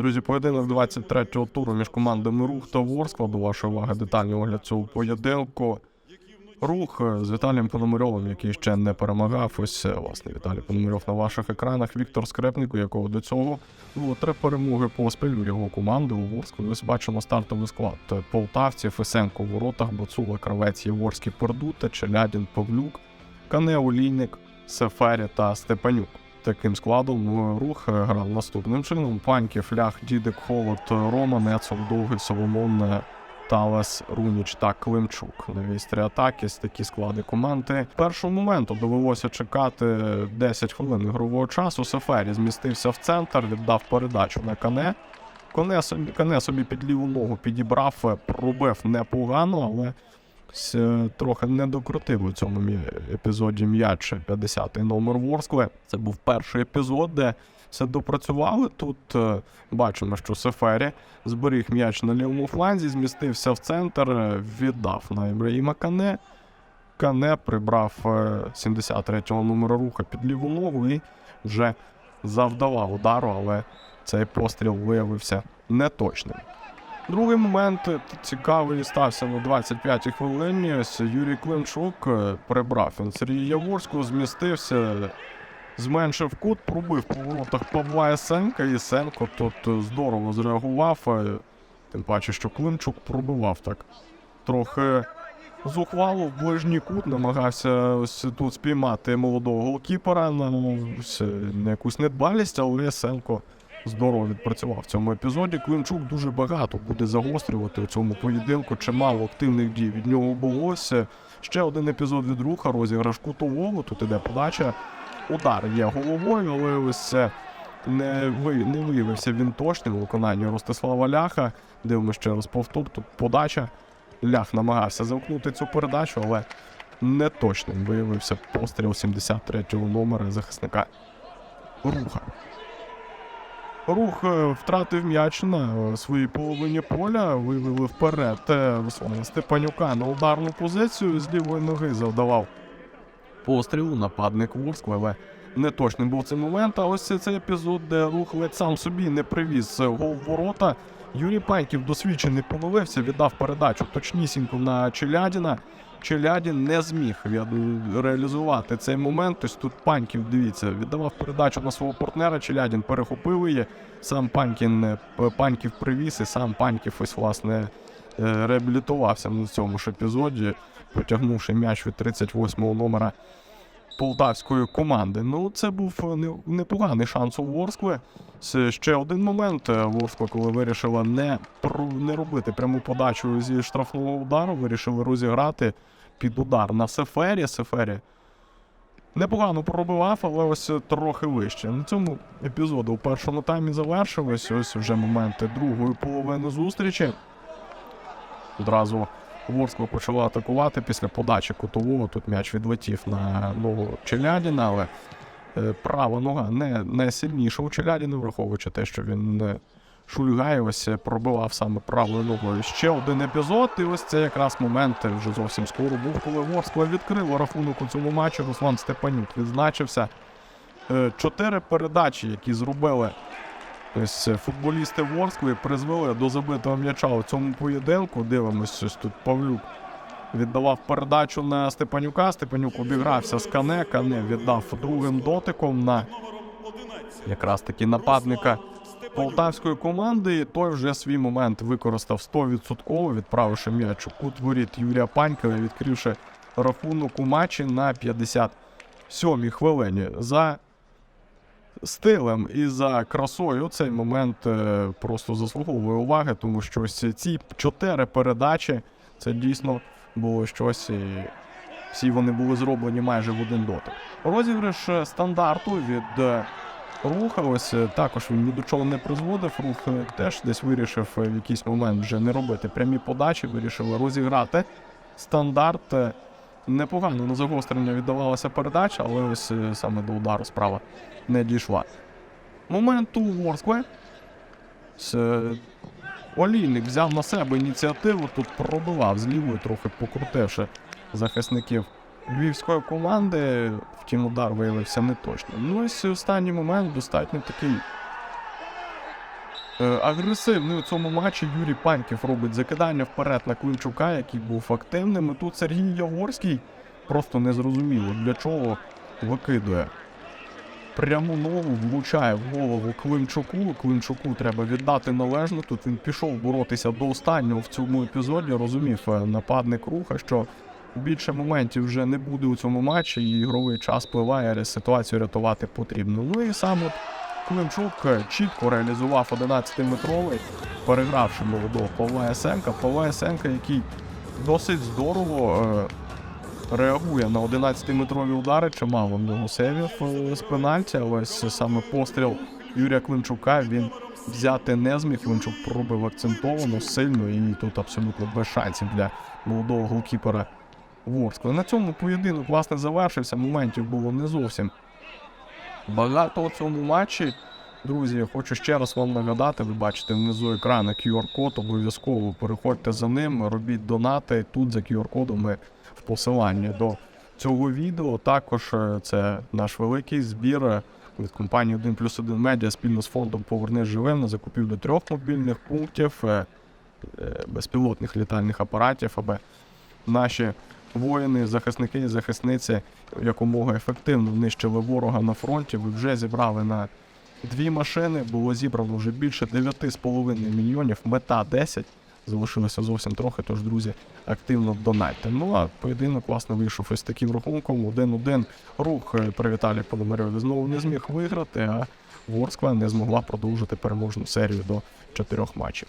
Друзі, поєдинок 23-го туру між командами Рух та Ворскла. До вашої уваги детальний огляд цього поєдинку. Рух з Віталієм Пономарьовим, який ще не перемагав. Ось власне Віталій Пономарьов на ваших екранах. Віктор Скрепник, у якого до цього було три перемоги поспіль у його команди у Ворсклі. Ось бачимо стартовий склад. Полтавці, Фесенко в воротах, Боцула, Кравець, Єворський, Пердута, Челядін, Павлюк, Кане, Олійник, Сефері та Степанюк. Таким складом е, рух е, грав наступним чином: Паньків, Лях, Дідик, Холод, е, Рома, Нецов, Довгий, Соломон, е, Талес, Руніч та Климчук. На вістрі атаки з такі склади команди. Першого моменту довелося чекати 10 хвилин ігрового часу. Сефері змістився в центр, віддав передачу на Кане. Коне собі, Кане собі під ліву ногу підібрав, пробив непогано, але ось, е, трохи не докрутив у цьому епізоді м'яч 50-й номер Ворскли. Це був перший епізод, де все допрацювали. Тут е, бачимо, що Сефері зберіг м'яч на лівому фланзі, змістився в центр, е, віддав на Ібраїма Кане. Кане прибрав е, 73-го номера руха під ліву ногу і вже завдавав удару, але цей постріл виявився неточним. Другий момент е, цікавий стався на 25-й хвилині. Ось Юрій Климчук е, прибрав він Сергія Яворського, змістився, зменшив кут, пробив по воротах Павла Есенка. І Есенко тут е, здорово зреагував. Тим паче, що Климчук пробивав так трохи зухвало в ближній кут, намагався ось тут спіймати молодого голкіпера на, ось, е, на якусь недбалість, але Есенко здорово відпрацював в цьому епізоді. Климчук дуже багато буде загострювати у цьому поєдинку. Чимало активних дій від нього було. Ось, е, Ще один епізод від руха, розіграш кутового. Тут іде подача. Удар є головою, але ось це не, ви, не виявився він точним у виконанні Ростислава Ляха. Дивимося ще раз повтор. Тут подача. Лях намагався замкнути цю передачу, але не точним виявився постріл 73-го номера захисника руха. Рух е, втратив м'яч на е, своїй половині поля, вивели вперед е, Степанюка на ударну позицію з лівої ноги завдавав пострілу нападник Ворскли, але не точним був цей момент. А ось цей епізод, де рух ледь сам собі не привіз гол в ворота. Юрій Паньків досвідчений помилився, віддав передачу точнісінько на Челядіна. Челядін не зміг реалізувати цей момент. Ось тут Паньків, дивіться, віддавав передачу на свого партнера. Челядін перехопив її. Сам Панькін е, Паньків привіз, і сам Паньків ось власне е, реабілітувався на цьому ж епізоді, потягнувши м'яч від 38-го номера полтавської команди. Ну, це був е, непоганий шанс у Ворскли. Це ще один момент. е, Ворскла, коли вирішила не, не робити пряму подачу зі штрафного удару, вирішили розіграти під удар на Сефері. Сефері непогано пробивав, але ось трохи вище. На цьому епізоду у першому таймі завершилось. Ось вже моменти другої половини зустрічі. Одразу Ворскла почала атакувати після подачі кутового. Тут м'яч відлетів на ногу Челядіна, але е, права нога не, не сильніша у Челядіна, враховуючи те, що він е, шульгає, ось е, пробивав саме правою ногою. Ще один епізод, і ось це якраз момент вже зовсім скоро був, коли Ворскла відкрила рахунок у цьому матчі. Руслан Степанюк відзначився. Чотири передачі, які зробили Ось е, футболісти Ворскли призвели до забитого м'яча у цьому поєдинку. Дивимось, ось тут Павлюк віддавав передачу на Степанюка. Степанюк обігрався з Кане. Кане віддав другим дотиком на якраз таки нападника полтавської команди. І той вже свій момент використав 100%, відправивши м'яч у кут воріт Юрія Панькова, відкривши рахунок у матчі на 57-й хвилині. За стилем і за красою цей момент е, просто заслуговує уваги, тому що ось ці чотири передачі це дійсно було щось. І всі вони були зроблені майже в один дотик. Розіграш е, стандарту від е, руха. Ось також він ні до чого не призводив. Рух теж десь вирішив в якийсь момент вже не робити прямі подачі, вирішили розіграти стандарт. Е, Непогано на загострення віддавалася передача, але ось е, саме до удару справа не дійшла. Момент у Ворскли. Е, Олійник взяв на себе ініціативу, тут пробивав з лівої, трохи покрутивши захисників львівської команди. Втім, удар виявився неточним. Ну ось останній момент достатньо такий Е, Агресивний у цьому матчі Юрій Паньків робить закидання вперед на Климчука, який був активним. І тут Сергій Яворський просто незрозуміло для чого викидує. Пряму ногу влучає в голову Климчуку. Климчуку треба віддати належно. Тут він пішов боротися до останнього в цьому епізоді. Розумів е, нападник руха, що більше моментів вже не буде у цьому матчі, і ігровий час пливає, ситуацію рятувати потрібно. Ну і сам от Климчук е, чітко реалізував 11-метровий, перегравши молодого Павла Ясенка. Павла Ясенка, який досить здорово е, реагує на 11-метрові удари, чимало в нього сейвів е, з пенальті, але ось саме постріл Юрія Климчука він взяти не зміг. Климчук пробив акцентовано, сильно, і тут абсолютно без шансів для молодого голкіпера Ворскла. На цьому поєдинок власне завершився. Моментів було не зовсім багато у цьому матчі. Друзі, я хочу ще раз вам нагадати, ви бачите внизу екрану QR-код, обов'язково переходьте за ним, робіть донати. Тут за QR-кодом в посиланні до цього відео. Також е, це наш великий збір е, від компанії 1 плюс 1 медіа спільно з фондом Повернись живим на закупівлю трьох мобільних пунктів, е, безпілотних літальних апаратів, аби наші воїни, захисники і захисниці якомога ефективно нищили ворога на фронті. Ви вже зібрали на дві машини. Було зібрано вже більше 9,5 мільйонів. Мета 10. Залишилося зовсім трохи, тож, друзі, активно донатьте. Ну а поєдинок, власне, вийшов із таким рахунком. 1-1 рух при Віталії Пономарьові знову не зміг виграти, а Ворскла не змогла продовжити переможну серію до чотирьох матчів.